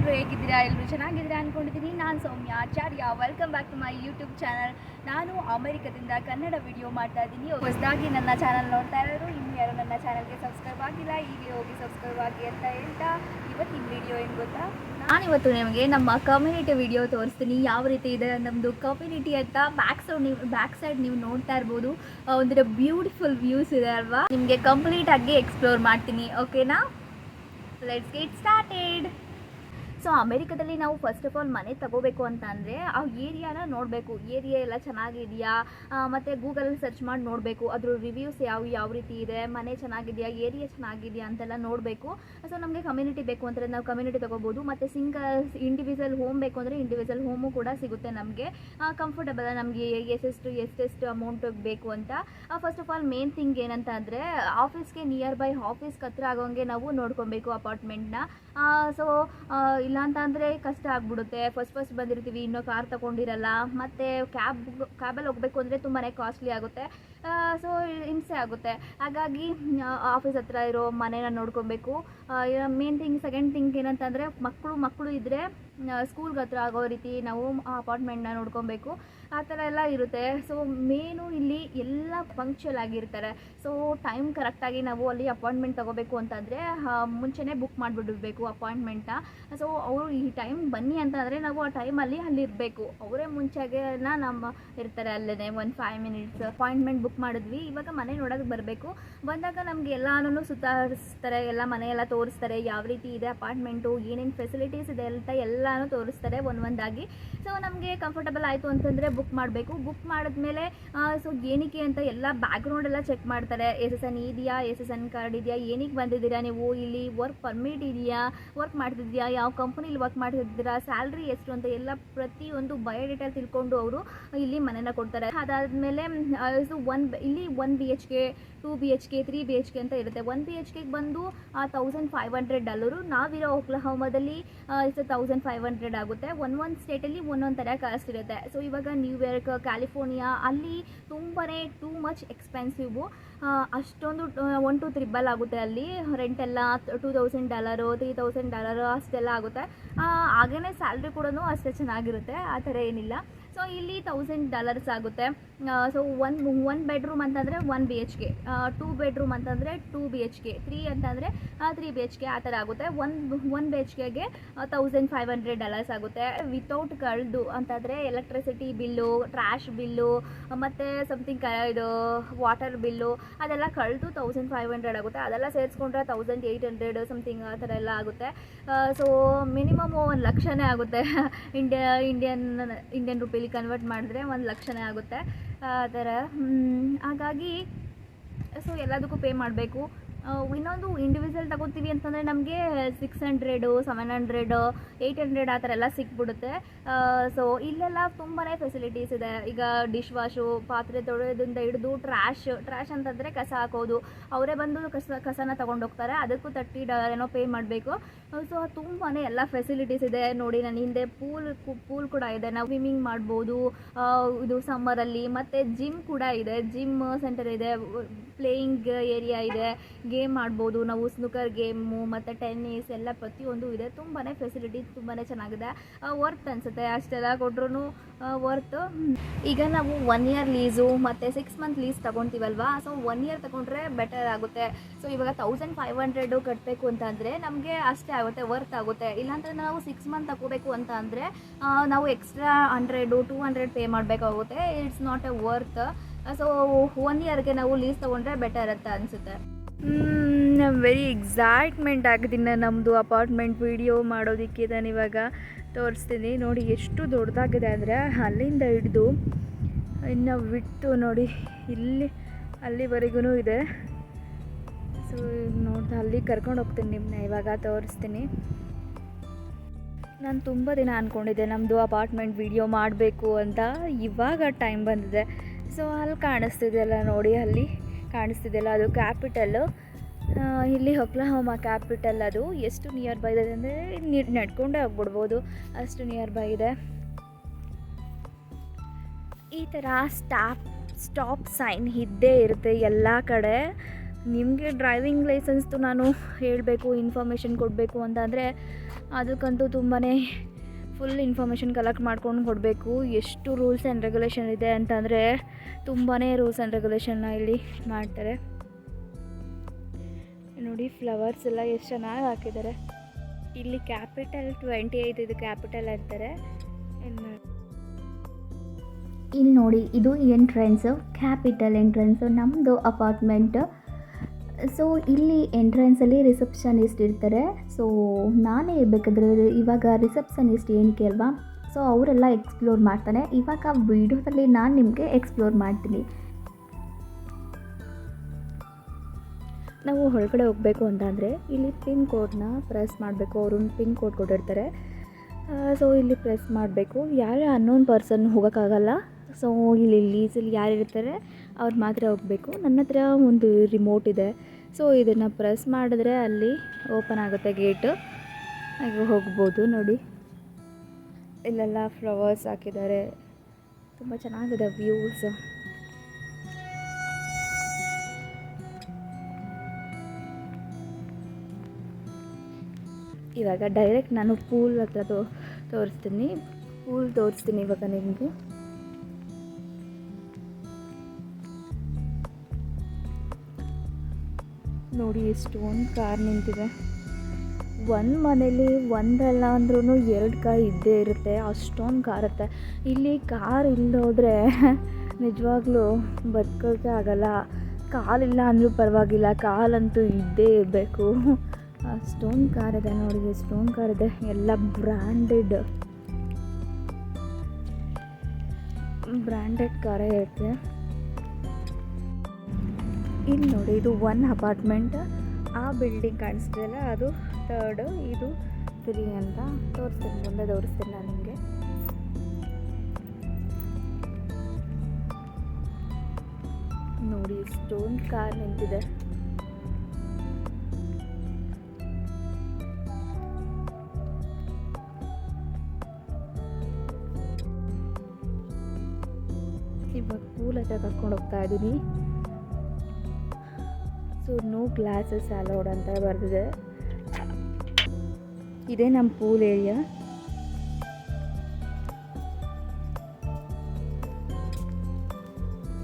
ಎಲ್ಲರೂ ಹೇಗಿದ್ದೀರಾ? ಎಲ್ಲರೂ ಚೆನ್ನಾಗಿದ್ದೀರಾ ಅಂದ್ಕೊಂಡಿದ್ದೀನಿ ನಾನು Soumya Acharya. Welcome back to my YouTube channel ನಾನು ಅಮೆರಿಕದಿಂದ ಕನ್ನಡ ವಿಡಿಯೋ ಮಾಡ್ತಾ ಇದ್ದೀನಿ. ಹೊಸದಾಗಿ ನನ್ನ ಚಾನಲ್ ನೋಡ್ತಾ ಇರೋರು, ಇನ್ನು ಯಾರು ನನ್ನ ಚಾನಲ್ಗೆ ಸಬ್ಸ್ಕ್ರೈಬ್ ಆಗಿಲ್ಲ ಈಗಲೇ ಹೋಗಿ ಸಬ್ಸ್ಕ್ರೈಬ್ ಆಗಿ ಅಂತ ಹೇಳ್ತಾ ಇವತ್ತಿನ ವಿಡಿಯೋ ಏನು ಗೊತ್ತಾ? ನಾನಿವತ್ತು ನಿಮಗೆ ನಮ್ಮ ಕಮ್ಯುನಿಟಿ ವಿಡಿಯೋ ತೋರಿಸ್ತೀನಿ. ಯಾವ ರೀತಿ ಇದೆ ನಮ್ಮದು ಕಮ್ಯುನಿಟಿ ಅಂತ ಬ್ಯಾಕ್ ಸೈಡ್ ನೀವು ಬ್ಯಾಕ್ ಸೈಡ್ ನೀವು ನೋಡ್ತಾ ಇರ್ಬೋದು. ಒಂಥರ ಬ್ಯೂಟಿಫುಲ್ ವ್ಯೂಸ್ ಇದೆ ಅಲ್ವಾ? ನಿಮಗೆ ಕಂಪ್ಲೀಟಾಗಿ ಎಕ್ಸ್ಪ್ಲೋರ್ ಮಾಡ್ತೀನಿ. ಓಕೆನಾ ಲೆಟ್ಸ್ ಗೆಟ್ ಸ್ಟಾರ್ಟೆಡ್ ಸೊ ಅಮೆರಿಕದಲ್ಲಿ ನಾವು ಫಸ್ಟ್ ಆಫ್ ಆಲ್ ಮನೆ ತಗೋಬೇಕು ಅಂತ ಅಂದರೆ ಆ ಏರಿಯಾನ ನೋಡಬೇಕು. ಏರಿಯಾ ಎಲ್ಲ ಚೆನ್ನಾಗಿದೆಯಾ? ಮತ್ತು ಗೂಗಲಲ್ಲಿ ಸರ್ಚ್ ಮಾಡಿ ನೋಡಬೇಕು. ಅದ್ರ ರಿವ್ಯೂಸ್ ಯಾವ ಯಾವ ರೀತಿ ಇದೆ? ಮನೆ ಚೆನ್ನಾಗಿದೆಯಾ? ಏರಿಯಾ ಚೆನ್ನಾಗಿದೆಯಾ ಅಂತೆಲ್ಲ ನೋಡಬೇಕು. ಸೊ ನಮಗೆ ಕಮ್ಯುನಿಟಿ ಬೇಕು ಅಂದರೆ ನಾವು ಕಮ್ಯುನಿಟಿ ತಗೋಬೋದು. ಮತ್ತು ಸಿಂಗಲ್ ಇಂಡಿವಿಜುವಲ್ ಹೋಮ್ ಬೇಕು ಅಂದರೆ ಇಂಡಿವಿಜುವಲ್ ಹೋಮು ಕೂಡ ಸಿಗುತ್ತೆ ನಮಗೆ. ಕಂಫರ್ಟಬಲ್ ನಮಗೆ ಎಷ್ಟೆಷ್ಟು ಎಷ್ಟೆಷ್ಟು ಅಮೌಂಟ್ ಬೇಕು ಅಂತ. First of all main thing ಏನಂತ ಅಂದರೆ ಆಫೀಸ್ಗೆ ನಿಯರ್ ಬೈ ಆಫೀಸ್ಗೆ ಹತ್ರ ಆಗೋಂಗೆ ನಾವು ನೋಡ್ಕೊಬೇಕು ಅಪಾರ್ಟ್ಮೆಂಟ್ನ ಸೊ ಇಲ್ಲ ಅಂದರೆ ಕಷ್ಟ ಆಗ್ಬಿಡುತ್ತೆ. ಫಸ್ಟ್ ಫಸ್ಟ್ ಬಂದಿರ್ತೀವಿ, ಇನ್ನೂ ಕಾರ್ ತಗೊಂಡಿರಲ್ಲ. ಮತ್ತು ಕ್ಯಾಬ್ ಕ್ಯಾಬಲ್ಲಿ ಹೋಗಬೇಕು ಅಂದರೆ ತುಂಬಾ ಕಾಸ್ಟ್ಲಿ ಆಗುತ್ತೆ. ಸೊ ಹಿಂಸೆ ಆಗುತ್ತೆ. ಹಾಗಾಗಿ ಆಫೀಸ್ ಹತ್ರ ಇರೋ ಮನೇನ ನೋಡ್ಕೊಬೇಕು. ಮೇನ್ ಥಿಂಗ್ ಸೆಕೆಂಡ್ ಥಿಂಗ್ ಏನಂತಂದರೆ ಮಕ್ಕಳು ಮಕ್ಕಳು ಇದ್ದರೆ ಸ್ಕೂಲ್ಗೆ ಹತ್ರ ಆಗೋ ರೀತಿ ನಾವು ಅಪಾರ್ಟ್ಮೆಂಟ್ನ ನೋಡ್ಕೊಬೇಕು. ಆ ಥರ ಎಲ್ಲ ಇರುತ್ತೆ. ಸೊ ಮೇನು ಇಲ್ಲಿ ಎಲ್ಲ ಪಂಕ್ಚುಯಲ್ ಆಗಿರ್ತಾರೆ. ಸೊ ಟೈಮ್ ಕರೆಕ್ಟಾಗಿ ನಾವು ಅಲ್ಲಿ ಅಪಾಯಿಂಟ್ಮೆಂಟ್ ತೊಗೋಬೇಕು ಅಂತಂದರೆ ಮುಂಚೆನೇ ಬುಕ್ ಮಾಡಿಬಿಡಬೇಕು ಅಪಾಯಿಂಟ್ಮೆಂಟ್ನ ಸೊ ಅವರು ಈ ಟೈಮ್ ಬನ್ನಿ ಅಂತಂದರೆ ನಾವು ಆ ಟೈಮಲ್ಲಿ ಅಲ್ಲಿ ಇರಬೇಕು ಅವರೇ ಮುಂಚೆಗೆ ನಮ್ಮ ಇರ್ತಾರೆ ಅಲ್ಲೇ ಒಂದು ಫೈವ್ ಮಿನಿಟ್ಸ್ ಅಪಾಯಿಂಟ್ಮೆಂಟ್ ಬುಕ್ ಮಾಡಿದ್ವಿ. ಇವಾಗ ಮನೆ ನೋಡೋಕೆ ಬರಬೇಕು. ಬಂದಾಗ ನಮಗೆ ಎಲ್ಲಾನು ಸುತ್ತಾಡಿಸ್ತಾರೆ, ಎಲ್ಲ ಮನೆಯೆಲ್ಲ ಎಲ್ಲ ತೋರಿಸ್ತಾರೆ. ಯಾವ ರೀತಿ ಇದೆ ಅಪಾರ್ಟ್ಮೆಂಟು ಏನೇನು ಫೆಸಿಲಿಟೀಸ್ ಇದೆ ಅಂತ ಎಲ್ಲನೂ ತೋರಿಸ್ತಾರೆ ಒಂದೊಂದಾಗಿ. ಸೊ ನಮಗೆ ಕಂಫರ್ಟಬಲ್ ಆಯಿತು ಅಂತಂದರೆ ಬುಕ್ ಮಾಡಬೇಕು. ಬುಕ್ ಮಾಡಿದ್ಮೇಲೆ ಸೊ ಏನಕ್ಕೆ ಅಂತ ಎಲ್ಲ ಬ್ಯಾಕ್ಗ್ರೌಂಡ್ ಎಲ್ಲ ಚೆಕ್ ಮಾಡ್ತಾರೆ. ಎಸ್ ಎಸ್ ಎನ್ ಇದೆಯಾ? ಎಸ್ ಎಸ್ ಎನ್ ಕಾರ್ಡ್ ಇದೆಯಾ? ಏನಕ್ಕೆ ಬಂದಿದ್ದೀರಾ ನೀವು? ಇಲ್ಲಿ ವರ್ಕ್ ಪರ್ಮಿಟ್ ಇದೆಯಾ? ವರ್ಕ್ ಮಾಡ್ತಿದ್ಯಾ ಯಾವ ಕಂಪನಿಲಿ ವರ್ಕ್ ಮಾಡ್ತಿದ್ದೀರಾ? ಸ್ಯಾಲ್ರಿ ಎಷ್ಟು ಅಂತ ಎಲ್ಲ ಪ್ರತಿಯೊಂದು ಬಯೋಡೇಟಾ ತಿಳ್ಕೊಂಡು ಅವರು ಇಲ್ಲಿ ಮನೆನ ಕೊಡ್ತಾರೆ. ಅದಾದಮೇಲೆ ಸೊ ಒನ್ ಇಲ್ಲಿ one B H K two B H K three B H K ಅಂತ ಇರುತ್ತೆ. ಒನ್ ಬಿ ಎಚ್ ಕೆಗೆ ಬಂದು ತೌಸಂಡ್ ಫೈವ್ ಹಂಡ್ರೆಡ್ ಡಾಲರು ನಾವಿರೋ ಒಕ್ಲಹೋಮದಲ್ಲಿ ತೌಸಂಡ್ ಫೈವ್ ಹಂಡ್ರೆಡ್ ಆಗುತ್ತೆ. ಒಂದೊಂದು ಒಂದು ಸ್ಟೇಟಲ್ಲಿ ಒಂದೊಂದು ಥರ ಕಾಸ್ಟ್ ಇರುತ್ತೆ. ಸೊ ಇವಾಗ ನ್ಯೂಯಾರ್ಕ್ ಕ್ಯಾಲಿಫೋರ್ನಿಯಾ ಅಲ್ಲಿ ತುಂಬಾ ಟೂ ಮಚ್ ಎಕ್ಸ್ಪೆನ್ಸಿವು ಅಷ್ಟೊಂದು ಒನ್ ಟು ತ್ರಿಬಲ್ ಆಗುತ್ತೆ ಅಲ್ಲಿ. ರೆಂಟ್ ಎಲ್ಲ two thousand dollar three thousand dollar ಅಷ್ಟೆಲ್ಲ ಆಗುತ್ತೆ. ಹಾಗೇ ಸ್ಯಾಲ್ರಿ ಕೂಡ ಅಷ್ಟೇ ಚೆನ್ನಾಗಿರುತ್ತೆ. ಆ ಥರ ಏನಿಲ್ಲ. ಸೊ ಇಲ್ಲಿ ತೌಸಂಡ್ ಡಾಲರ್ಸ್ ಆಗುತ್ತೆ. ಸೊ ಒನ್ ಒನ್ ಬೆಡ್ರೂಮ್ ಅಂತಂದರೆ one B H K two bedroom ಅಂತಂದರೆ two B H K three ಅಂತಂದರೆ ತ್ರೀ ಬಿ ಎಚ್ ಕೆ ಆ ಥರ ಆಗುತ್ತೆ. ಒನ್ ಒನ್ ಬಿ ಎಚ್ ಕೆಗೆ ತೌಸಂಡ್ ಫೈವ್ ಹಂಡ್ರೆಡ್ ಡಾಲರ್ಸ್ ಆಗುತ್ತೆ. ವಿತೌಟ್ ಕಳ್ದು ಅಂತಂದರೆ ಎಲೆಕ್ಟ್ರಿಸಿಟಿ ಬಿಲ್ಲು ಟ್ರ್ಯಾಶ್ ಬಿಲ್ಲು ಮತ್ತು ಸಮಥಿಂಗ್ ಕ, ಇದು ವಾಟರ್ ಬಿಲ್ಲು ಅದೆಲ್ಲ ಕಳೆದು ತೌಸಂಡ್ ಫೈವ್ ಹಂಡ್ರೆಡ್ ಆಗುತ್ತೆ. ಅದೆಲ್ಲ ಸೇರಿಸ್ಕೊಂಡ್ರೆ ತೌಸಂಡ್ ಏಯ್ಟ್ ಹಂಡ್ರೆಡ್ ಸಮಥಿಂಗ್ ಆ ಥರ ಎಲ್ಲ ಆಗುತ್ತೆ. ಸೊ ಮಿನಿಮಮ್ ಒಂದು ಲಕ್ಷನೇ ಆಗುತ್ತೆ. ಇಂಡಿಯಾ ಇಂಡಿಯನ್ ಇಂಡಿಯನ್ ರುಪೀಲಿ ಕನ್ವರ್ಟ್ ಮಾಡಿದ್ರೆ ಒಂದು ಲಕ್ಷನೇ ಆಗುತ್ತೆ. ಆ ಥರ ಹಾಗಾಗಿ ಸೊ ಎಲ್ಲದಕ್ಕೂ ಪೇ ಮಾಡಬೇಕು. ಇನ್ನೊಂದು ಇಂಡಿವಿಜುವಲ್ ತಗೋತೀವಿ ಅಂತಂದರೆ ನಮಗೆ six hundred seven hundred eight hundred ಆ ಥರ ಎಲ್ಲ ಸಿಕ್ಬಿಡುತ್ತೆ. ಸೊ ಇಲ್ಲೆಲ್ಲ ತುಂಬಾ ಫೆಸಿಲಿಟೀಸ್ ಇದೆ. ಈಗ ಡಿಶ್ ವಾಶು ಪಾತ್ರೆ ತೊಳೆಯೋದ್ರಿಂದ ಹಿಡಿದು ಟ್ರ್ಯಾಶ್ ಟ್ರ್ಯಾಶ್ ಅಂತಂದರೆ ಕಸ ಹಾಕೋದು. ಅವರೇ ಬಂದು ಕಸ, ಕಸನ ತೊಗೊಂಡೋಗ್ತಾರೆ ಅದಕ್ಕೂ ತರ್ಟಿ ಡಾಲರ್ ಏನೋ ಪೇ ಮಾಡಬೇಕು. ಸೊ ತುಂಬಾ ಎಲ್ಲ ಫೆಸಿಲಿಟೀಸ್ ಇದೆ. ನೋಡಿ ನನ್ನ ಹಿಂದೆ ಪೂಲ್ ಪೂಲ್ ಕೂಡ ಇದೆ. ನಾವು ಸ್ವಿಮ್ಮಿಂಗ್ ಮಾಡ್ಬೋದು. ಇದು ಸಮ್ಮರಲ್ಲಿ ಮತ್ತು ಜಿಮ್ ಕೂಡ ಇದೆ. ಜಿಮ್ ಸೆಂಟರ್ ಇದೆ. ಪ್ಲೇಯಿಂಗ್ ಏರಿಯಾ ಇದೆ. ಗೇಮ್ ಆಡ್ಬೋದು, ನಾವು ಸ್ನೂಕರ್ ಗೇಮು, ಮತ್ತು ಟೆನ್ನಿಸ್ ಎಲ್ಲ ಪ್ರತಿಯೊಂದು ಇದೆ. ತುಂಬಾ ಫೆಸಿಲಿಟಿ ತುಂಬಾ ಚೆನ್ನಾಗಿದೆ. ವರ್ತ್ ಅನಿಸುತ್ತೆ. ಅಷ್ಟೆಲ್ಲ ಕೊಟ್ರು ವರ್ತ್ ಈಗ ನಾವು ಒನ್ ಇಯರ್ ಲೀಸು ಮತ್ತು ಸಿಕ್ಸ್ ಮಂತ್ ಲೀಸ್ ತೊಗೊತೀವಲ್ವಾ? ಸೊ ಒನ್ ಇಯರ್ ತೊಗೊಂಡ್ರೆ ಬೆಟರ್ ಆಗುತ್ತೆ. ಸೊ ಇವಾಗ ತೌಸಂಡ್ ಫೈವ್ ಹಂಡ್ರೆಡು ಕಟ್ಟಬೇಕು ಅಂತಂದರೆ ನಮಗೆ ಅಷ್ಟೇ ಆಗುತ್ತೆ ವರ್ತ್ ಆಗುತ್ತೆ. ಇಲ್ಲಾಂದರೆ ನಾವು ಸಿಕ್ಸ್ ಮಂತ್ ತಗೋಬೇಕು ಅಂತ ಅಂದರೆ ನಾವು extra hundred two hundred pay ಮಾಡಬೇಕಾಗುತ್ತೆ. It's not a worth so one ಇಯರ್ಗೆ ನಾವು ಲೀಸ್ ತೊಗೊಂಡ್ರೆ ಬೆಟರ್ ಅಂತ ಅನಿಸುತ್ತೆ. ವೆರಿ ಎಕ್ಸೈಟ್ಮೆಂಟ್ ಆಗಿದ್ದೀನಿ ನಮ್ಮದು ಅಪಾರ್ಟ್ಮೆಂಟ್ ವಿಡಿಯೋ ಮಾಡೋದಕ್ಕೆ ನಾನು ಇವಾಗ ತೋರಿಸ್ತೀನಿ. ನೋಡಿ ಎಷ್ಟು ದೊಡ್ಡದಾಗಿದೆ ಅಂದರೆ ಅಲ್ಲಿಂದ ಹಿಡಿದು ಇನ್ನು ಬಿಟ್ಟು ನೋಡಿ ಇಲ್ಲಿ ಅಲ್ಲಿವರೆಗೂ ಇದೆ. ಸೊ ನೋಡಿ ಅಲ್ಲಿ ಕರ್ಕೊಂಡು ಹೋಗ್ತೀನಿ ನಿಮ್ಮನ್ನ ಇವಾಗ ತೋರಿಸ್ತೀನಿ. ನಾನು ತುಂಬ ದಿನ ಅಂದ್ಕೊಂಡಿದ್ದೆ ನಮ್ಮದು ಅಪಾರ್ಟ್ಮೆಂಟ್ ವಿಡಿಯೋ ಮಾಡಬೇಕು ಅಂತ. ಇವಾಗ ಟೈಮ್ ಬಂದಿದೆ. ಸೊ ಅಲ್ಲಿ ಕಾಣಿಸ್ತಿದೆಯಲ್ಲ ನೋಡಿ ಅಲ್ಲಿ. ಕಾಣಿಸ್ತಿದೆಯಲ್ಲ, ಅದು ಕ್ಯಾಪಿಟಲ್ಲು ಇಲ್ಲಿ ಹೊಕ್ಲಹೋಮ ಕ್ಯಾಪಿಟಲ್ ಅದು. ಎಷ್ಟು ನಿಯರ್ ಬೈ ಇದೆ ಅಂದರೆ ನಡ್ಕೊಂಡೇ ಹೋಗ್ಬಿಡ್ಬೋದು. ಅಷ್ಟು ನಿಯರ್ ಬೈ ಇದೆ. ಈ ಥರ ಸ್ಟಾಪ್ ಸ್ಟಾಪ್ ಸೈನ್ ಇದ್ದೇ ಇರುತ್ತೆ ಎಲ್ಲ ಕಡೆ. ನಿಮಗೆ ಡ್ರೈವಿಂಗ್ ಲೈಸೆನ್ಸ್ದು ನಾನು ಹೇಳಬೇಕು, ಇನ್ಫಾರ್ಮೇಷನ್ ಕೊಡಬೇಕು ಅಂತಂದರೆ ಅದಕ್ಕಂತೂ ತುಂಬಾ ಫುಲ್ ಇನ್ಫಾರ್ಮೇಷನ್ ಕಲೆಕ್ಟ್ ಮಾಡ್ಕೊಂಡು ಕೊಡಬೇಕು ಎಷ್ಟು ರೂಲ್ಸ್ ಆ್ಯಂಡ್ ರೆಗ್ಯುಲೇಷನ್ ಇದೆ ಅಂತಂದರೆ ತುಂಬಾ ರೂಲ್ಸ್ ಆ್ಯಂಡ್ ರೆಗ್ಯುಲೇಷನ್ನ ಇಲ್ಲಿ ಮಾಡ್ತಾರೆ. ನೋಡಿ ಫ್ಲವರ್ಸ್ ಎಲ್ಲ ಎಷ್ಟು ಚೆನ್ನಾಗಿ ಹಾಕಿದ್ದಾರೆ. ಇಲ್ಲಿ ಕ್ಯಾಪಿಟಲ್ ಟ್ವೆಂಟಿ ಏಯ್ತ್ ಇದು ಕ್ಯಾಪಿಟಲ್ ಅಂತಾರೆ. ಇಲ್ಲಿ ನೋಡಿ, ಇದು ಎಂಟ್ರೆನ್ಸು ಕ್ಯಾಪಿಟಲ್ ಎಂಟ್ರೆನ್ಸು ನಮ್ಮದು ಅಪಾರ್ಟ್ಮೆಂಟ್ ಸೊ ಇಲ್ಲಿ ಎಂಟ್ರೆನ್ಸಲ್ಲಿ ರಿಸೆಪ್ಷನಿಸ್ಟ್ ಇರ್ತಾರೆ. ಸೊ ನಾನೇ ಇರಬೇಕಾದ್ರೆ ಇವಾಗ ರಿಸೆಪ್ಷನಿಸ್ಟ್ ಏನಕ್ಕೆ ಅಲ್ವಾ? ಸೊ ಅವರೆಲ್ಲ ಎಕ್ಸ್ಪ್ಲೋರ್ ಮಾಡ್ತಾನೆ. ಇವಾಗ ವಿಡಿಯೋದಲ್ಲಿ ನಾನು ನಿಮಗೆ ಎಕ್ಸ್ಪ್ಲೋರ್ ಮಾಡ್ತೀನಿ. ನಾವು ಹೊರಗಡೆ ಹೋಗಬೇಕು ಅಂತಂದರೆ ಇಲ್ಲಿ ಪಿನ್ ಕೋಡ್ನ ಪ್ರೆಸ್ ಮಾಡಬೇಕು. ಅವರು ಪಿನ್ ಕೋಡ್ ಕೊಟ್ಟಿರ್ತಾರೆ. ಸೊ ಇಲ್ಲಿ ಪ್ರೆಸ್ ಮಾಡಬೇಕು. ಯಾರೇ ಅನ್ನೋನ್ ಪರ್ಸನ್ ಹೋಗೋಕ್ಕಾಗಲ್ಲ. ಸೊ ಇಲ್ಲಿ ಲೀಸಲ್ಲಿ ಯಾರು ಇರ್ತಾರೆ ಅವ್ರು ಮಾತ್ರ ಹೋಗಬೇಕು. ನನ್ನ ಹತ್ರ ಒಂದು ರಿಮೋಟ್ ಇದೆ. ಸೊ ಇದನ್ನು ಪ್ರೆಸ್ ಮಾಡಿದ್ರೆ ಅಲ್ಲಿ ಓಪನ್ ಆಗುತ್ತೆ ಗೇಟು ಹಾಗೆ ಹೋಗ್ಬೋದು ನೋಡಿ. ಇಲ್ಲೆಲ್ಲ ಫ್ಲವರ್ಸ್ ಹಾಕಿದ್ದಾರೆ. ತುಂಬ ಚೆನ್ನಾಗಿದೆ ವ್ಯೂಸ್ ಇವಾಗ ಡೈರೆಕ್ಟ್ ನಾನು ಪೂಲ್ ಹತ್ರ ತೋರಿಸ್ತೀನಿ. ಪೂಲ್ ತೋರಿಸ್ತೀನಿ ಇವಾಗ ನಿಮಗೆ. ನೋಡಿ ಎಷ್ಟೊಂದು ಕಾರ್ ನಿಂತಿದೆ. ಒಂದು ಮನೇಲಿ ಒಂದಲ್ಲ ಅಂದ್ರೂ ಎರಡು ಕಾರ್ ಇದ್ದೇ ಇರುತ್ತೆ, ಅಷ್ಟೊಂದು ಕಾರ್ ಇರುತ್ತೆ ಇಲ್ಲಿ ಕಾರ್ ಇಲ್ಲದೋದ್ರೆ ನಿಜವಾಗ್ಲೂ ಬದುಕೋಕೆ ಆಗಲ್ಲ. ಕಾಲಿಲ್ಲ ಅಂದರೂ ಪರವಾಗಿಲ್ಲ, ಕಾಲಂತೂ ಇದ್ದೇ ಇರಬೇಕು. ಸ್ಟೋನ್ ಕಾರ್ ಇದೆ ನೋಡಿ ಸ್ಟೋನ್ ಕಾರ್ ಇದೆ ಎಲ್ಲ ಬ್ರ್ಯಾಂಡೆಡ್ ಬ್ರ್ಯಾಂಡೆಡ್ ಕಾರೇ ಇರುತ್ತೆ. ಇಲ್ಲಿ ನೋಡಿ, ಇದು ಒನ್ ಅಪಾರ್ಟ್ಮೆಂಟ್ ಆ ಬಿಲ್ಡಿಂಗ್ ಕಾಣಿಸ್ತಿದೆಯಲ್ಲ ಅದು ಥರ್ಡ್ ಇದು ತ್ರೀ ಅಂತ ತೋರಿಸ್ತೀನಿ, ಮುಂದೆ ತೋರಿಸ್ತೀನಿ ನಾನು ನಿಮಗೆ. ನೋಡಿ ಸ್ಟೋನ್ ಕಾರ್ ನಿಂತಿದೆ. ಇವಾಗ ಪೂಲ್ ಹತ್ರ ಕರ್ಕೊಂಡು ಹೋಗ್ತಾ ಇದ್ದೀನಿ ಸೊ ನೋ ಗ್ಲಾಸಸ್ ಅಲೌಡ್ ಅಂತ ಬರೆದಿದೆ. ಇದೇ ನಮ್ಮ ಪೂಲ್ ಏರಿಯಾ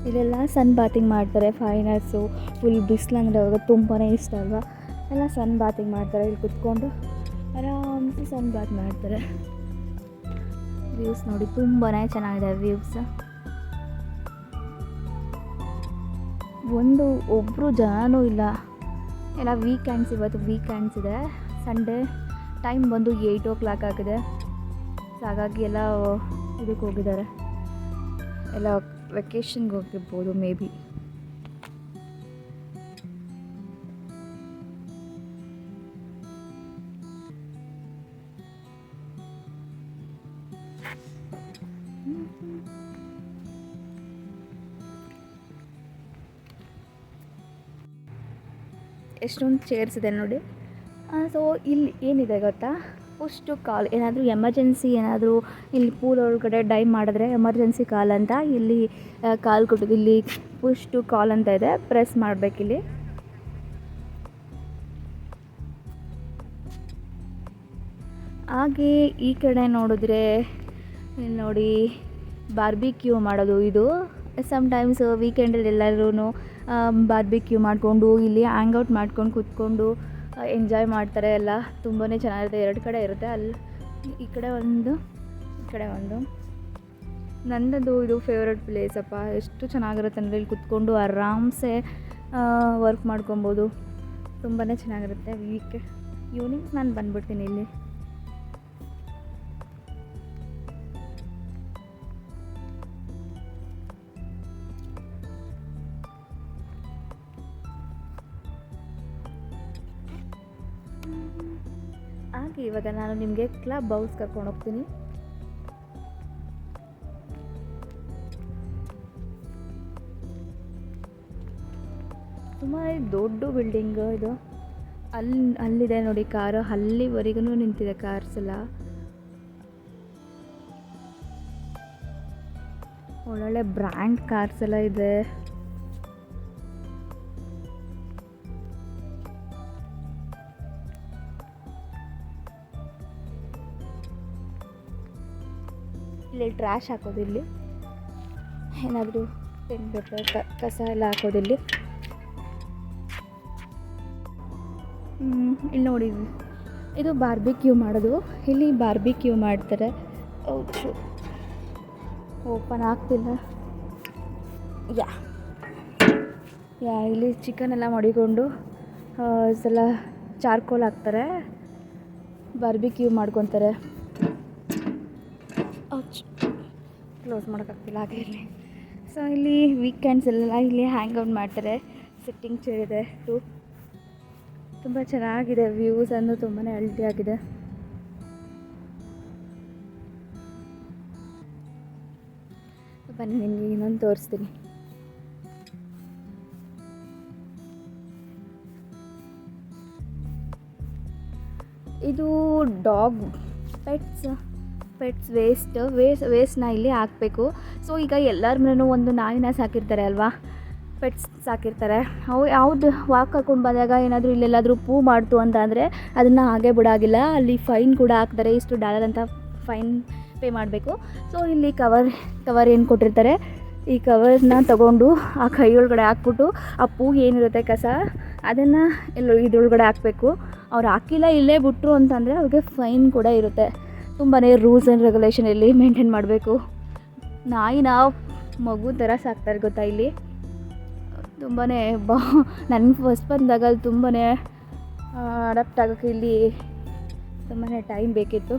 ಇಲ್ಲೆಲ್ಲ ಸನ್ ಬಾತಿಂಗ್ ಮಾಡ್ತಾರೆ ಫೈನರ್ಸು ಫುಲ್ ಬಿಸಿಲು ಅಂದರೆ ಅವಾಗ ತುಂಬಾ ಇಷ್ಟ ಅಲ್ವಾ? ಎಲ್ಲ ಸನ್ ಬಾತಿಂಗ್ ಮಾಡ್ತಾರೆ, ಇಲ್ಲಿ ಕುತ್ಕೊಂಡು ಆರಾಮ್ಸಿ ಸನ್ ಬಾತ್ ಮಾಡ್ತಾರೆ. ವ್ಯೂಸ್ ನೋಡಿ ತುಂಬಾ ಚೆನ್ನಾಗಿದೆ ವ್ಯೂಸ್ ಒಂದು ಒಬ್ಬರು ಜನನೂ ಇಲ್ಲ. ಎಲ್ಲ ವೀಕೆಂಡ್ಸ್ ಇವತ್ತು ವೀಕೆಂಡ್ಸ್ ಇದೆ. ಸಂಡೇ ಟೈಮ್ ಬಂದು ಏಯ್ಟ್ ಓ ಕ್ಲಾಕ್ ಆಗಿದೆ. ಸೊ ಹಾಗಾಗಿ ಎಲ್ಲ ಇದಕ್ಕೆ ಹೋಗಿದ್ದಾರೆ. ಎಲ್ಲ ವೆಕೇಷನ್ಗೆ ಹೋಗಿರ್ಬೋದು ಮೇ ಬಿ ಎಷ್ಟೊಂದು ಚೇರ್ಸ್ ಇದೆ ನೋಡಿ ಸೊ ಇಲ್ಲಿ ಏನಿದೆ ಗೊತ್ತಾ? ಫಸ್ಟು ಕಾಲ್, ಏನಾದರೂ ಎಮರ್ಜೆನ್ಸಿ ಏನಾದರೂ ಇಲ್ಲಿ ಪೂಲ್ ಒಳಗಡೆ ಡೈ ಮಾಡಿದ್ರೆ ಎಮರ್ಜೆನ್ಸಿ ಕಾಲ್ ಅಂತ ಇಲ್ಲಿ ಕಾಲ್ ಕೊಟ್ಟು ಇಲ್ಲಿ ಫಸ್ಟು ಕಾಲ್ ಅಂತ ಇದೆ, ಪ್ರೆಸ್ ಮಾಡಬೇಕಿಲ್ಲಿ ಹಾಗೆ ಈ ಕಡೆ ನೋಡಿದ್ರೆ ನೋಡಿ ಬಾರ್ಬಿಕ್ಯೂ ಮಾಡೋದು ಇದು. ಸಮ್ಟೈಮ್ಸ್ ವೀಕೆಂಡಲ್ಲಿ ಎಲ್ಲರೂ ಬಾರ್ಬಿಕ್ಯೂ ಮಾಡಿಕೊಂಡು, ಇಲ್ಲಿ ಹ್ಯಾಂಗ್ ಔಟ್ ಮಾಡ್ಕೊಂಡು, ಕೂತ್ಕೊಂಡು ಎಂಜಾಯ್ ಮಾಡ್ತಾರೆ ಎಲ್ಲ. ತುಂಬಾ ಚೆನ್ನಾಗಿರುತ್ತೆ. ಎರಡು ಕಡೆ ಇರುತ್ತೆ. ಅಲ್ಲಿ ಈ ಕಡೆ ಒಂದು, ಈ ಕಡೆ ಒಂದು. ನನ್ನದು ಇದು ಫೇವ್ರೆಟ್ ಪ್ಲೇಸಪ್ಪ ಎಷ್ಟು ಚೆನ್ನಾಗಿರುತ್ತೆ ಅಂದರೆ ಇಲ್ಲಿ ಕುತ್ಕೊಂಡು ಆರಾಮ್ಸೆ ವರ್ಕ್ ಮಾಡ್ಕೊಬೋದು. ತುಂಬಾ ಚೆನ್ನಾಗಿರುತ್ತೆ. ವೀಕ್ ಈವ್ನಿಂಗ್ ನಾನು ಬಂದ್ಬಿಡ್ತೀನಿ ಇಲ್ಲಿ. ಇವಾಗ ನಾನು ನಿಮಗೆ ಕ್ಲಬ್ ಹೌಸ್ ಕರ್ಕೊಂಡು ಹೋಗ್ತೀನಿ. ಸುಮಾರು ದೊಡ್ಡ ಬಿಲ್ಡಿಂಗ್ ಇದು. ಅಲ್ಲಿ ಅಲ್ಲಿದೆ ನೋಡಿ ಕಾರು ಅಲ್ಲಿವರೆಗೂ ನಿಂತಿದೆ ಕಾರ್ಸ್ ಎಲ್ಲ. ಒಳ್ಳೊಳ್ಳೆ ಬ್ರ್ಯಾಂಡ್ ಕಾರ್ಸ್ ಎಲ್ಲ ಇದೆ. ಟ್ರ್ಯಾಶ್ ಹಾಕೋದು ಇಲ್ಲಿ ಏನಾದರೂ ತಿನ್ಬಿಟ್ರೆ ಕಸ ಎಲ್ಲ ಹಾಕೋದು ಇಲ್ಲಿ ನೋಡಿ. ಇದು ಬಾರ್ಬಿಕ್ಯೂ ಮಾಡೋದು. ಇಲ್ಲಿ ಬಾರ್ಬಿಕ್ಯೂ ಮಾಡ್ತಾರೆ. ಹೌದು. ಓಪನ್ ಆಗ್ತಿಲ್ಲ. ಯಾ. ಯಾ, ಇಲ್ಲಿ ಚಿಕನ್ ಎಲ್ಲ ಮಡಿಕೊಂಡು ಸಲ ಚಾರ್ಕೋಲ್ ಹಾಕ್ತಾರೆ. ಬಾರ್ಬಿಕ್ಯೂ ಮಾಡ್ಕೊತಾರೆ. ಕ್ಲೋಸ್ ಮಾಡೋಕ್ಕಾಗ್ತಿಲ್ಲ ಹಾಗೆ ಇರಲಿ ಸೊ ಇಲ್ಲಿ ವೀಕೆಂಡ್ಸ್ ಎಲ್ಲ ಇಲ್ಲಿ ಹ್ಯಾಂಗ್ ಔಟ್ ಮಾಡ್ತಾರೆ. ಸಿಟ್ಟಿಂಗ್ ಚೇರ್ ಇದೆ ಟು ತುಂಬ ಚೆನ್ನಾಗಿದೆ ವ್ಯೂಸ್ ಅನ್ನು ತುಂಬಾ ಅಲ್ಟಿ ಆಗಿದೆ. ಬನ್ನಿ ನಿಮಗೆ ಇನ್ನೊಂದು ತೋರಿಸ್ತೀನಿ. ಇದು dog pets pets waste waste ವೇಸ್ಟ್ನ ಇಲ್ಲಿ ಹಾಕಬೇಕು. ಸೊ ಈಗ ಎಲ್ಲರ ಒಂದು ನಾಯಿನ ಸಾಕಿರ್ತಾರೆ ಅಲ್ವಾ? ಪೆಟ್ಸ್ ಸಾಕಿರ್ತಾರೆ. ಅವು ಯಾವುದು ವಾಕ್ ಹಾಕೊಂಡು ಬಂದಾಗ ಏನಾದರೂ ಇಲ್ಲೆಲ್ಲಾದರೂ ಪೂ ಮಾಡ್ತು ಅಂತ ಅಂದರೆ ಅದನ್ನು ಹಾಗೆ ಬಿಡಾಗಿಲ್ಲ. ಅಲ್ಲಿ ಫೈನ್ ಕೂಡ ಹಾಕ್ತಾರೆ. ಇಷ್ಟು ಡಾಲರ್ ಅಂತ ಫೈನ್ ಪೇ ಮಾಡಬೇಕು. ಸೊ ಇಲ್ಲಿ ಕವರ್ ಕವರ್ ಏನು ಕೊಟ್ಟಿರ್ತಾರೆ? ಈ ಕವರ್ನ ತಗೊಂಡು ಆ ಕೈ ಒಳಗಡೆ ಹಾಕ್ಬಿಟ್ಟು ಆ ಪೂ ಏನಿರುತ್ತೆ ಕಸ? ಅದನ್ನು ಎಲ್ಲೋ ಇದ್ರೊಳಗಡೆ ಹಾಕಬೇಕು. ಅವ್ರು ಹಾಕಿಲ್ಲ, ಇಲ್ಲೇ ಬಿಟ್ರು ಅಂತಂದರೆ ಅವ್ರಿಗೆ ಫೈನ್ ಕೂಡ ಇರುತ್ತೆ. ತುಂಬಾ ರೂಲ್ಸ್ ಆ್ಯಂಡ್ ರೆಗ್ಯುಲೇಷನ್ ಇಲ್ಲಿ ಮೇಂಟೈನ್ ಮಾಡಬೇಕು. ನಾಯಿನ ಮಗು ಥರ ಸಾಕ್ತಾರೆ ಗೊತ್ತಾ ಇಲ್ಲಿ? ತುಂಬಾ ಬಾ ನನಗೆ ಫಸ್ಟ್ ಬಂದಾಗ ಅಲ್ಲಿ ತುಂಬಾ ಅಡಾಪ್ಟ್ ಆಗೋಕ್ಕೆ ಇಲ್ಲಿ ತುಂಬಾ ಟೈಮ್ ಬೇಕಿತ್ತು.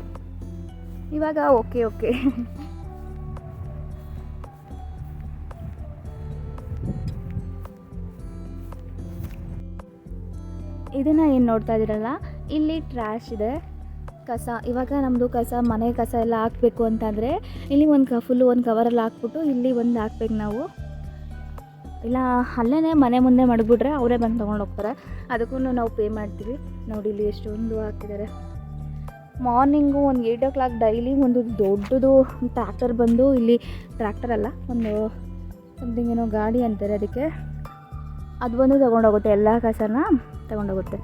ಇವಾಗ ಓಕೆ ಓಕೆ ಇದನ್ನು ಏನು ನೋಡ್ತಾ ಇದ್ದೀರಲ್ಲ, ಇಲ್ಲಿ ಟ್ರ್ಯಾಶ್ ಇದೆ. ಕಸ, ಇವಾಗ ನಮ್ಮದು ಕಸ, ಮನೆ ಕಸ ಎಲ್ಲ ಹಾಕಬೇಕು ಅಂತಂದರೆ ಇಲ್ಲಿ ಒಂದು ಕ ಫುಲ್ಲು ಒಂದು ಕವರಲ್ಲಿ ಹಾಕ್ಬಿಟ್ಟು ಇಲ್ಲಿ ಒಂದು ಹಾಕ್ಬೇಕು ನಾವು. ಇಲ್ಲ ಅಲ್ಲೇ ಮನೆ ಮುಂದೆ ಮಡಗ್ಬಿಟ್ರೆ ಅವರೇ ಬಂದು ತೊಗೊಂಡು ಹೋಗ್ತಾರೆ. ಅದಕ್ಕೂ ನಾವು ಪೇ ಮಾಡ್ತೀವಿ. ನೋಡಿ ಇಲ್ಲಿ ಎಷ್ಟೊಂದು ಹಾಕಿದ್ದಾರೆ. ಮಾರ್ನಿಂಗು ಒಂದು ಏಯ್ಟ್ ಓ ಕ್ಲಾಕ್ ಡೈಲಿ ಒಂದು ದೊಡ್ಡದು ಟ್ರ್ಯಾಕ್ಟರ್ ಬಂದು ಇಲ್ಲಿ ಟ್ರ್ಯಾಕ್ಟರ್ ಅಲ್ಲ, ಒಂದು ಸಮಥಿಂಗ್ ಏನೋ ಗಾಡಿ ಅಂತಾರೆ ಅದಕ್ಕೆ. ಅದು ಬಂದು ತೊಗೊಂಡೋಗುತ್ತೆ ಎಲ್ಲ ಕಸನ ತೊಗೊಂಡೋಗುತ್ತೆ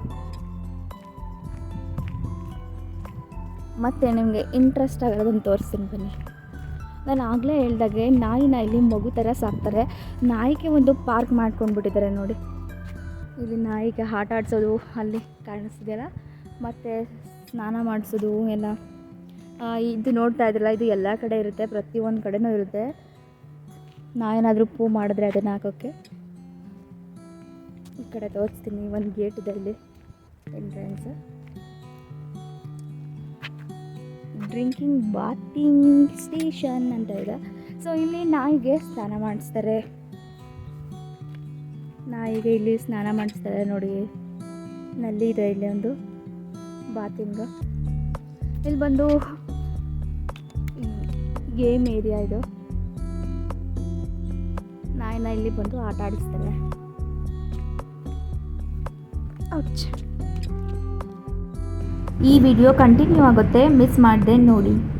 ಮತ್ತು ನಿಮಗೆ ಇಂಟ್ರೆಸ್ಟ್ ಆಗೋದನ್ನು ತೋರಿಸ್ತೀನಿ ಬನ್ನಿ. ನಾನು ಆಗಲೇ ಹೇಳ್ದಾಗೆ ನಾಯಿನ ಇಲ್ಲಿ ಮಗು ಥರ ಸಾಕ್ತಾರೆ. ನಾಯಿಗೆ ಒಂದು ಪಾರ್ಕ್ ಮಾಡ್ಕೊಂಡ್ಬಿಟ್ಟಿದ್ದಾರೆ ನೋಡಿ. ಇಲ್ಲಿ ನಾಯಿಗೆ ಆಟ ಆಡಿಸೋದು ಅಲ್ಲಿ ಕಾಣಿಸ್ತಿದೆಯಲ್ಲ? ಮತ್ತು ಸ್ನಾನ ಮಾಡಿಸೋದು ಎಲ್ಲ. ಇದು ನೋಡ್ತಾ ಇದ್ರಲ್ಲ, ಇದು ಎಲ್ಲ ಕಡೆ ಇರುತ್ತೆ, ಪ್ರತಿಯೊಂದು ಕಡೆನೂ ಇರುತ್ತೆ. ನಾವೇನಾದರೂ ಪೂ ಮಾಡಿದ್ರೆ ಅದನ್ನು ಹಾಕೋಕ್ಕೆ ಈ ಕಡೆ ತೋರಿಸ್ತೀನಿ, ಒಂದು ಗೇಟ್ ಇದೆ ಇಲ್ಲಿ ಎಂಟ್ರೆನ್ಸ್ ಡ್ರಿಂಕಿಂಗ್ ಬಾತಿಂಗ್ ಸ್ಟೇಷನ್ ಅಂತ ಇದೆ ಸೊ ಇಲ್ಲಿ ನಾಯಿಗೆ ಸ್ನಾನ ಮಾಡಿಸ್ತಾರೆ. ನಾಯಿಗೆ ಇಲ್ಲಿ ಸ್ನಾನ ಮಾಡಿಸ್ತಾರೆ ನೋಡಿ. ನಲ್ಲಿ ಇದೆ ಇಲ್ಲಿ ಒಂದು ಬಾತಿಂಗ್ ಇಲ್ಲಿ ಬಂದು ಗೇಮ್ ಏರಿಯಾ ಇದು. ನಾಯಿನ ಇಲ್ಲಿ ಬಂದು ಆಟ ಆಡಿಸ್ತಾರೆ. ಔಚ್ ಈ ವಿಡಿಯೋ ಕಂಟಿನ್ಯೂ ಆಗುತ್ತೆ. ಮಿಸ್ ಮಾಡದೆ ನೋಡಿ.